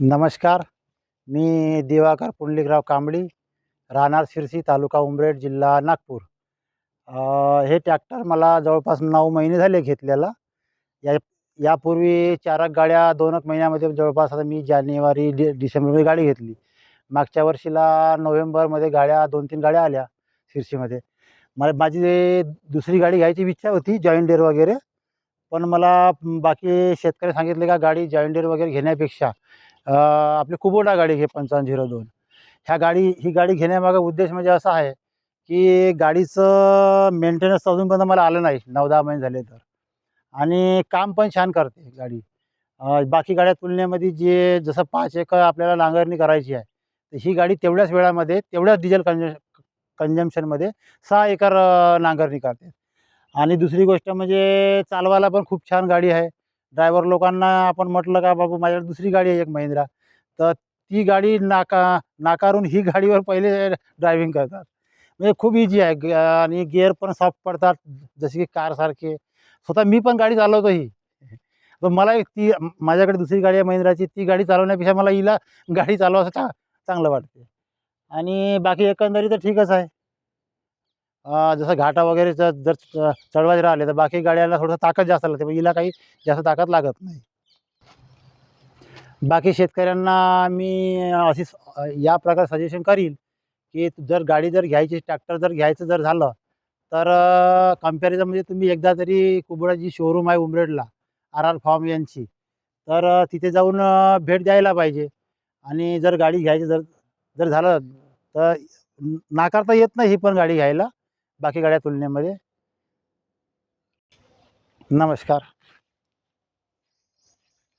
नमस्कार मी दिवाकर पुंडलिकराव कांबळी राहणार शिरसी तालुका उमरेड जिल्हा नागपूर. हे ट्रॅक्टर मला जवळपास नऊ महिने झाले घेतलेला. या यापूर्वी चारक गाड्या दोन एक महिन्यामध्ये जवळपास आता मी जानेवारी डि डिसेंबरमध्ये गाडी घेतली. मागच्या वर्षीला नोव्हेंबरमध्ये गाड्या दोन तीन गाड्या आल्या शिरसीमध्ये. मला माझी दुसरी गाडी घ्यायची इच्छा होती जॉईंट वगैरे पण मला बाकी शेतकरी सांगितले का गाडी जॉईंट वगैरे घेण्यापेक्षा आपली कुबोटा गाडी घे पंचावन्न झिरो दोन. ह्या गाडी ही गाडी घेण्यामागं उद्देश म्हणजे असा आहे की गाडीचं मेंटेनन्स अजूनपर्यंत मला आलं नाही नऊ दहा महिने झाले तर. आणि काम पण छान करते गाडी. बाकी गाड्या तुलनेमध्ये जे जसं पाच एकर आपल्याला नांगरणी करायची आहे तर ही गाडी तेवढ्याच वेळामध्ये तेवढ्याच डिझेल कंज कंजम्पशनमध्ये सहा एकर नांगरणी करते. आणि दुसरी गोष्ट म्हणजे चालवायला पण खूप छान गाडी आहे. ड्रायव्हर लोकांना आपण म्हटलं का बाबू माझ्याकडे दुसरी गाडी आहे एक महिंद्रा. तर ती गाडी नाका नाकारून ही गाडीवर पहिले ड्रायव्हिंग करतात. म्हणजे खूप इझी आहे. ग आणि गिअर पण सॉफ्ट पडतात जसे की कारसारखे स्वतः मी पण गाडी चालवतो ही. तर मला एक ती माझ्याकडे दुसरी गाडी आहे महिंद्राची ती गाडी चालवण्यापेक्षा मला हिला गाडी चालवायचं चा चांगलं वाटते आणि बाकी एकंदरीत तर ठीकच आहे. जसं घाटा वगैरे जर च- चढवायचे राहिले तर बाकी गाड्याला थोडंसं ताकद जास्त लागते पण हिला काही जास्त ताकद लागत नाही. बाकी शेतकऱ्यांना मी अशी स- या प्रकारे सजेशन करीन की जर गाडी जर घ्यायची ट्रॅक्टर जर घ्यायचं जर झालं तर कम्पॅरिझनमध्ये म्हणजे तुम्ही एकदा तरी कुबडा जी शोरूम आहे उमरेडला आर आर फॉर्म यांची तर तिथे जाऊन भेट द्यायला पाहिजे. आणि जर गाडी घ्यायची जर जर झालं तर नाकारता येत नाही ही पण गाडी घ्यायला. बाकी गाड्या तुलनेमध्ये. नमस्कार.